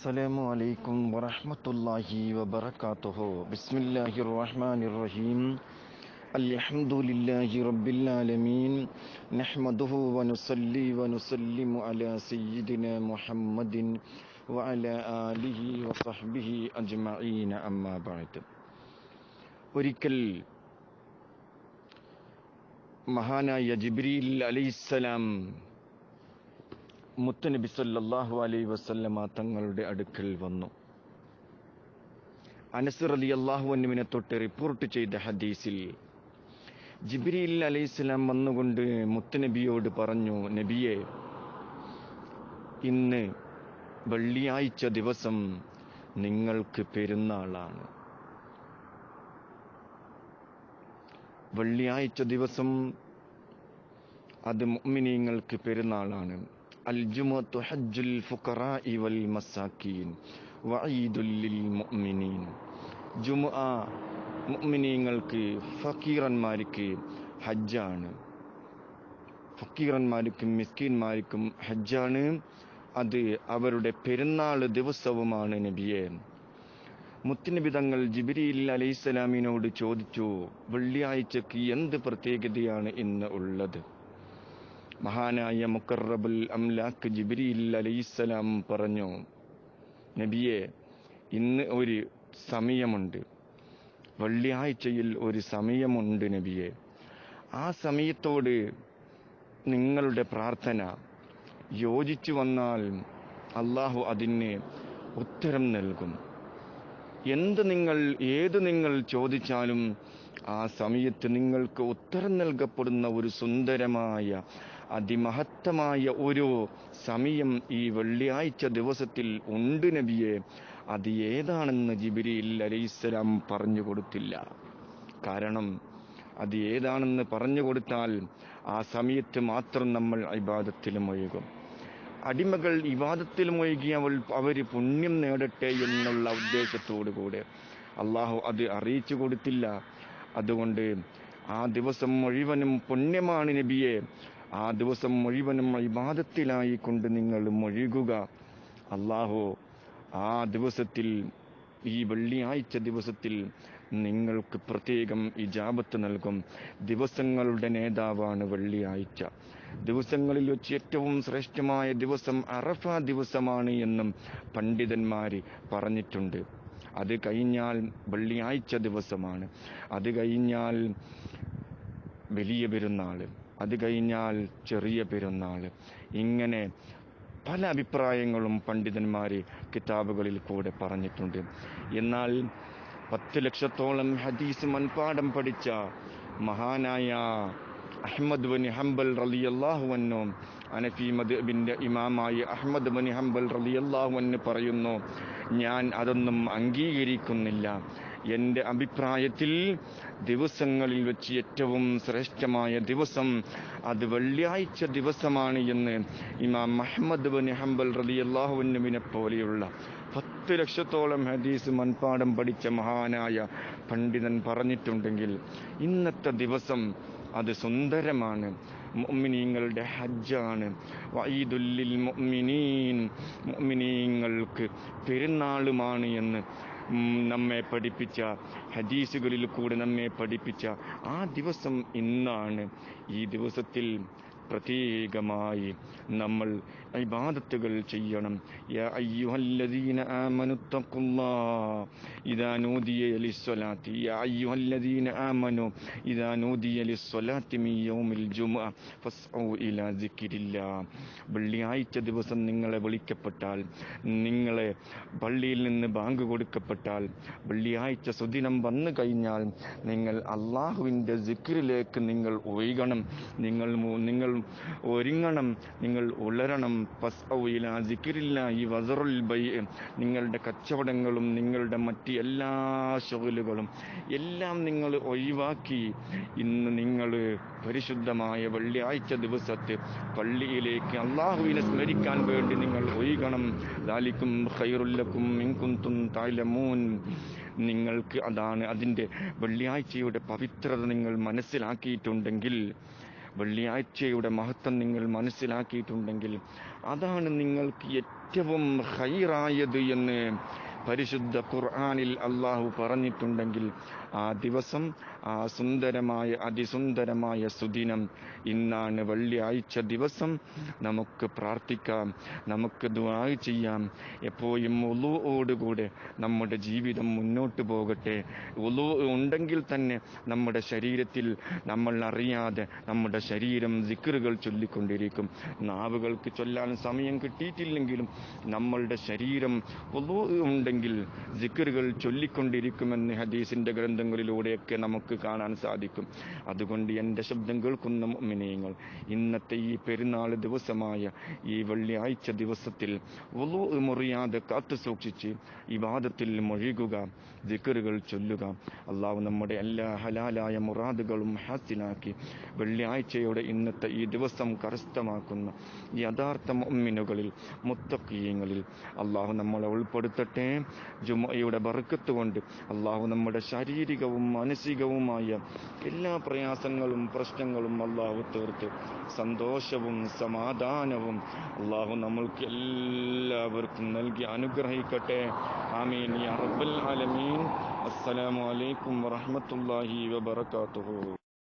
السلام عليكم ورحمة الله وبركاته بسم الله الرحمن الرحيم الحمد لله رب العالمين نحمده ونصلي ونسلم على سيدنا محمد وعلى آله وصحبه أجمعين أما بعد ഒരിക്കൽ മഹാനായ ജിബ്രീൽ അലൈഹിസ്സലാം മുത്തനബി സല്ലാഹു അലൈ വസല്ലമ തങ്ങളുടെ അടുക്കൽ വന്നു. അനസ് റളിയല്ലാഹു അള്ളാഹുവിനെ തൊട്ട് റിപ്പോർട്ട് ചെയ്ത ഹദീസിൽ ജിബ്രീൽ അലൈഹിസ്സലാം വന്നുകൊണ്ട് മുത്തനബിയോട് പറഞ്ഞു നബിയെ ഇന്ന് വെള്ളിയാഴ്ച ദിവസം നിങ്ങൾക്ക് പെരുന്നാളാണ്. വെള്ളിയാഴ്ച ദിവസം അത് മുഅ്മിനീങ്ങൾക്ക് പെരുന്നാളാണ്. ഫുഖറാഇ വൽ മസാക്കീൻ വഈദുൽ ലിൽ മുഅ്മിനീൻ ജുമുഅ മുഅ്മിനീങ്ങൾക്ക് ഫക്കീറന്മാർക്ക് ഹജ്ജാണ്. ഫക്കീറന്മാർക്കും മിസ്കീന്മാർക്കും ഹജ്ജാണ്. അത് അവരുടെ പെരുന്നാൾ ദിവസവുമാണ് നബിയെ. മുത്തിനിബിതങ്ങൾ ജിബിരിയിൽ അലൈഹിസ്സലാമിനോട് ചോദിച്ചു വെള്ളിയാഴ്ചക്ക് എന്ത് പ്രത്യേകതയാണ് ഇന്ന് ഉള്ളത്? മഹാനായ മുക്കറബുൽ അംലാക്ക് ജിബിരിയിൽ അലൈഹിസ്സലാം പറഞ്ഞു നബിയെ ഇന്ന് ഒരു സമയമുണ്ട്. വെള്ളിയാഴ്ചയിൽ ഒരു സമയമുണ്ട് നബിയെ. ആ സമയത്തോട് നിങ്ങളുടെ പ്രാർത്ഥന യോജിച്ചു വന്നാൽ അള്ളാഹു അതിന് ഉത്തരം നൽകും. എന്ത് നിങ്ങൾ ഏത് നിങ്ങൾ ചോദിച്ചാലും ആ സമയത്ത് നിങ്ങൾക്ക് ഉത്തരം നൽകപ്പെടുന്ന ഒരു സുന്ദരമായ അതിമഹത്തമായ ഒരു സമയം ഈ വെള്ളിയാഴ്ച ദിവസത്തിൽ ഉണ്ട് നബിയെ. അത് ഏതാണെന്ന് ജിബിരിയിൽ അലൈഹിസ്സലാം പറഞ്ഞു കൊടുത്തില്ല. കാരണം അത് ഏതാണെന്ന് പറഞ്ഞു കൊടുത്താൽ ആ സമയത്ത് മാത്രം നമ്മൾ ഇബാദത്തിൽ മുഴുകും അടിമകൾ വിവാദത്തിൽ മുഴുകി അവൾ അവർ പുണ്യം നേടട്ടെ എന്നുള്ള ഉദ്ദേശത്തോടു കൂടെ. അള്ളാഹു അത് അറിയിച്ചു കൊടുത്തില്ല. അതുകൊണ്ട് ആ ദിവസം മുഴുവനും പുണ്യമാണ് നബിയെ. ആ ദിവസം മുഴുവനും ഇബാദത്തിലായി കൊണ്ട് നിങ്ങൾ മുഴുകുക. അള്ളാഹു ആ ദിവസത്തിൽ ഈ വെള്ളിയാഴ്ച ദിവസത്തിൽ നിങ്ങൾക്ക് പ്രത്യേകം ഇജാബത്ത് നൽകും. ദിവസങ്ങളുടെ നേതാവാണ് വെള്ളിയാഴ്ച. ദിവസങ്ങളിൽ വെച്ച് ഏറ്റവും ശ്രേഷ്ഠമായ ദിവസം അറഫ ദിവസമാണ് എന്നും പണ്ഡിതന്മാർ പറഞ്ഞിട്ടുണ്ട്. അത് കഴിഞ്ഞാൽ വെള്ളിയാഴ്ച ദിവസമാണ്. അത് കഴിഞ്ഞാൽ വലിയ പെരുന്നാൾ അത് കഴിഞ്ഞാൽ ചെറിയ പെരുന്നാൾ. ഇങ്ങനെ പല അഭിപ്രായങ്ങളും പണ്ഡിതന്മാർ കിതാബുകളിൽ കൂടെ പറഞ്ഞിട്ടുണ്ട്. എന്നാൽ പത്ത് ലക്ഷത്തോളം ഹദീസ് മൺപാഠം പഠിച്ച മഹാനായ അഹമ്മദ് ബനി ഹംബൽ റളിയല്ലാഹു അൻഹു അനഫി മദ്ബിന്റെ ഇമാമായി അഹമ്മദ് ബനി ഹംബൽ റളിയല്ലാഹു അൻഹു പറയുന്നു ഞാൻ അതൊന്നും അംഗീകരിക്കുന്നില്ല. എന്റെ അഭിപ്രായത്തിൽ ദിവസങ്ങളിൽ വെച്ച് ഏറ്റവും ശ്രേഷ്ഠമായ ദിവസം അത് വെള്ളിയാഴ്ച ദിവസമാണ് എന്ന് ഇമാം മുഹമ്മദ് ബൻ ഹംബൽ റളിയല്ലാഹു അള്ളാഹുവിനെ പോലെയുള്ള പത്ത് ലക്ഷത്തോളം ഹദീസ് മൺപാടം പഠിച്ച മഹാനായ പണ്ഡിതൻ പറഞ്ഞിട്ടുണ്ടെങ്കിൽ ഇന്നത്തെ ദിവസം അത് സുന്ദരമാണ്. മുഅ്മിനീങ്ങളുടെ ഹജ്ജാണ്. വഈദുല്ലിൽ മുഅ്മിനീൻ. മുഅ്മിനീങ്ങൾക്ക് പെരുന്നാളുമാണ് എന്ന് നമ്മെ പഠിപ്പിച്ച ഹദീസുകളിൽ കൂടെ നമ്മെ പഠിപ്പിച്ച ആ ദിവസം ഇന്നാണ്. ഈ ദിവസത്തിൽ പ്രത്യേകമായി നമ്മൾ ഇബാദത്തുകൾ ചെയ്യണം. അയ്യുഹല്ലദീന ഇദാ നൂദിയ അയ്യുഹല്ലദീന ഇദാ നൂദിയ യൗമിൽ ജുമുഅ ഇലാ വെള്ളിയാഴ്ച ദിവസം നിങ്ങളെ വിളിക്കപ്പെട്ടാൽ നിങ്ങളെ പള്ളിയിൽ നിന്ന് ബാങ്ക് കൊടുക്കപ്പെട്ടാൽ വെള്ളിയാഴ്ച സുദിനം വന്നു കഴിഞ്ഞാൽ നിങ്ങൾ അള്ളാഹുവിന്റെ സിക്രിലേക്ക് നിങ്ങൾ ഒഴുകണം. നിങ്ങൾ നിങ്ങൾ ഒരുങ്ങണം. നിങ്ങൾ ഉളരണം നിങ്ങളുടെ കച്ചവടങ്ങളും നിങ്ങളുടെ മറ്റ് എല്ലാ ഷോലുകളും എല്ലാം നിങ്ങൾ ഒഴിവാക്കി. ഇന്ന് നിങ്ങൾ പരിശുദ്ധമായ വെള്ളിയാഴ്ച ദിവസത്തെ പള്ളിയിലേക്ക് അള്ളാഹുവിനെ സ്മരിക്കാൻ വേണ്ടി നിങ്ങൾ ഒഴുകണം. ലാലിക്കും ഖൈറുല്ലക്കും മിൻകുന്തും തായ്ലമൂൻ നിങ്ങൾക്ക് അതാണ് അതിന്റെ വെള്ളിയാഴ്ചയുടെ പവിത്രത നിങ്ങൾ മനസ്സിലാക്കിയിട്ടുണ്ടെങ്കിൽ വെള്ളിയാഴ്ചയുടെ മഹത്വം നിങ്ങൾ മനസ്സിലാക്കിയിട്ടുണ്ടെങ്കിൽ അതാണ് നിങ്ങൾക്ക് ഏറ്റവും ഹൈറായത് എന്ന് പരിശുദ്ധ ഖുർആാനിൽ അള്ളാഹു പറഞ്ഞിട്ടുണ്ടെങ്കിൽ ആ ദിവസം ആ സുന്ദരമായ അതിസുന്ദരമായ സുദിനം ഇന്നാണ് വെള്ളിയാഴ്ച ദിവസം. നമുക്ക് പ്രാർത്ഥിക്കാം നമുക്ക് ദുആ ചെയ്യാം. എപ്പോഴും ഒലുവോടുകൂടെ നമ്മുടെ ജീവിതം മുന്നോട്ട് പോകട്ടെ. ഒലു ഉണ്ടെങ്കിൽ തന്നെ നമ്മുടെ ശരീരത്തിൽ നമ്മൾ അറിയാതെ നമ്മുടെ ശരീരം സിക്കറുകൾ ചൊല്ലിക്കൊണ്ടിരിക്കും. നാവുകൾക്ക് ചൊല്ലാൻ സമയം കിട്ടിയിട്ടില്ലെങ്കിലും നമ്മളുടെ ശരീരം ഉണ്ടെങ്കിൽ ജിക്കറുകൾ ചൊല്ലിക്കൊണ്ടിരിക്കുമെന്ന് ഹദീസിന്റെ ഗ്രന്ഥങ്ങളിലൂടെയൊക്കെ നമുക്ക് കാണാൻ സാധിക്കും. അതുകൊണ്ട് എന്റെ ശബ്ദം കേൾക്കുന്ന മിനിയങ്ങൾ ഇന്നത്തെ ഈ പെരുന്നാൾ ദിവസമായ ഈ വെള്ളിയാഴ്ച ദിവസത്തിൽ മുറിയാതെ കാത്തു സൂക്ഷിച്ച് ഇവാദത്തിൽ മുഴുകുക ദിക്കറുകൾ ചൊല്ലുക. അള്ളാഹു നമ്മുടെ എല്ലാ ഹലാലായ മുറാദുകളും ഹാസിലാക്കി വെള്ളിയാഴ്ചയുടെ ഇന്നത്തെ ഈ ദിവസം കരസ്ഥമാക്കുന്ന. യഥാർത്ഥ മുഅ്മിനുകളിൽ മുത്തക്കീയങ്ങളിൽ അള്ളാഹു നമ്മളെ ഉൾപ്പെടുത്തട്ടെ. ജുമയുടെ ബറുക്കത്ത് കൊണ്ട് അള്ളാഹു നമ്മുടെ ശാരീരികവും മാനസികവുമായ എല്ലാ പ്രയാസങ്ങളും പ്രശ്നങ്ങളും അള്ളാഹു തീർത്ത്. സന്തോഷവും സമാധാനവും അള്ളാഹു നമ്മൾക്ക് എല്ലാവർക്കും നൽകി അനുഗ്രഹിക്കട്ടെ. ആമീൻ. യാ റബ്ബൽ ആലമീൻ. അസ്സലാമു അലൈക്കും വറഹ്മത്തുള്ളാഹി വബറകാതുഹു.